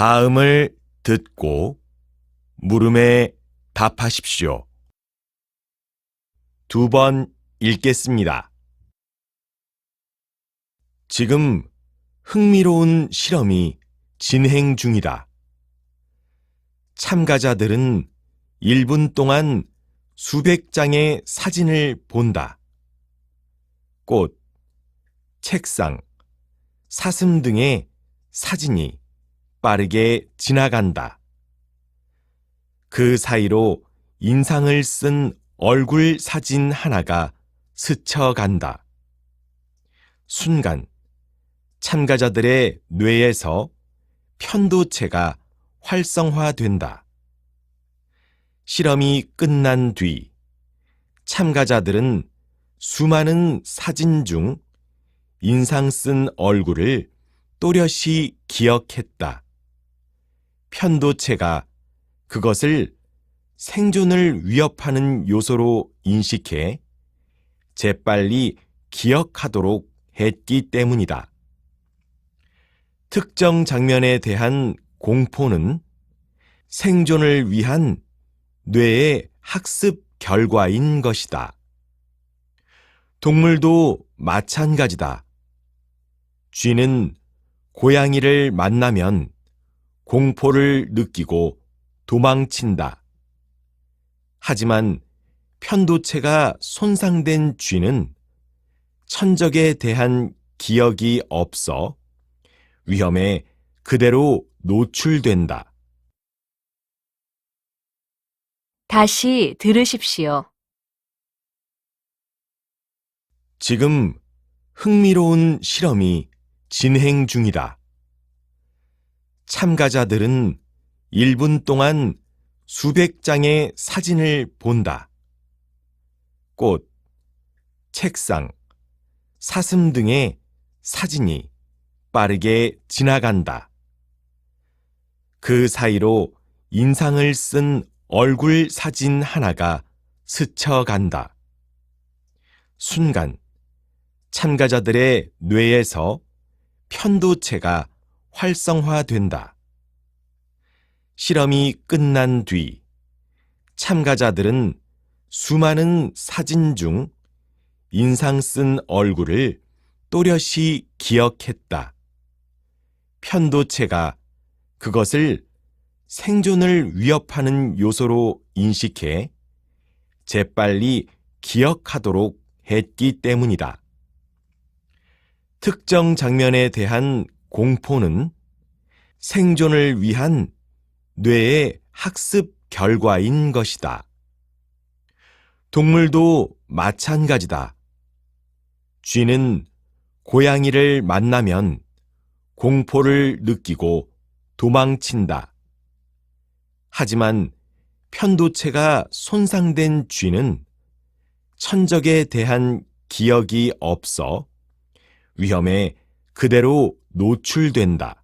다음을 듣고 물음에 답하십시오. 두 번 읽겠습니다. 지금 흥미로운 실험이 진행 중이다. 참가자들은 1분 동안 수백 장의 사진을 본다. 꽃, 책상, 사슴 등의 사진이 빠르게 지나간다. 그 사이로 인상을 쓴 얼굴 사진 하나가 스쳐간다. 순간 참가자들의 뇌에서 편도체가 활성화된다. 실험이 끝난 뒤 참가자들은 수많은 사진 중 인상 쓴 얼굴을 또렷이 기억했다. 편도체가 그것을 생존을 위협하는 요소로 인식해 재빨리 기억하도록 했기 때문이다. 특정 장면에 대한 공포는 생존을 위한 뇌의 학습 결과인 것이다. 동물도 마찬가지다. 쥐는 고양이를 만나면 공포를 느끼고 도망친다. 하지만 편도체가 손상된 쥐는 천적에 대한 기억이 없어 위험에 그대로 노출된다. 다시 들으십시오. 지금 흥미로운 실험이 진행 중이다. 참가자들은 1분 동안 수백 장의 사진을 본다. 꽃, 책상, 사슴 등의 사진이 빠르게 지나간다. 그 사이로 인상을 쓴 얼굴 사진 하나가 스쳐간다. 순간 참가자들의 뇌에서 편도체가 활성화된다. 실험이 끝난 뒤 참가자들은 수많은 사진 중 인상 쓴 얼굴을 또렷이 기억했다. 편도체가 그것을 생존을 위협하는 요소로 인식해 재빨리 기억하도록 했기 때문이다. 특정 장면에 대한 공포는 생존을 위한 뇌의 학습 결과인 것이다. 동물도 마찬가지다. 쥐는 고양이를 만나면 공포를 느끼고 도망친다. 하지만 편도체가 손상된 쥐는 천적에 대한 기억이 없어 위험에 그대로 노출된다.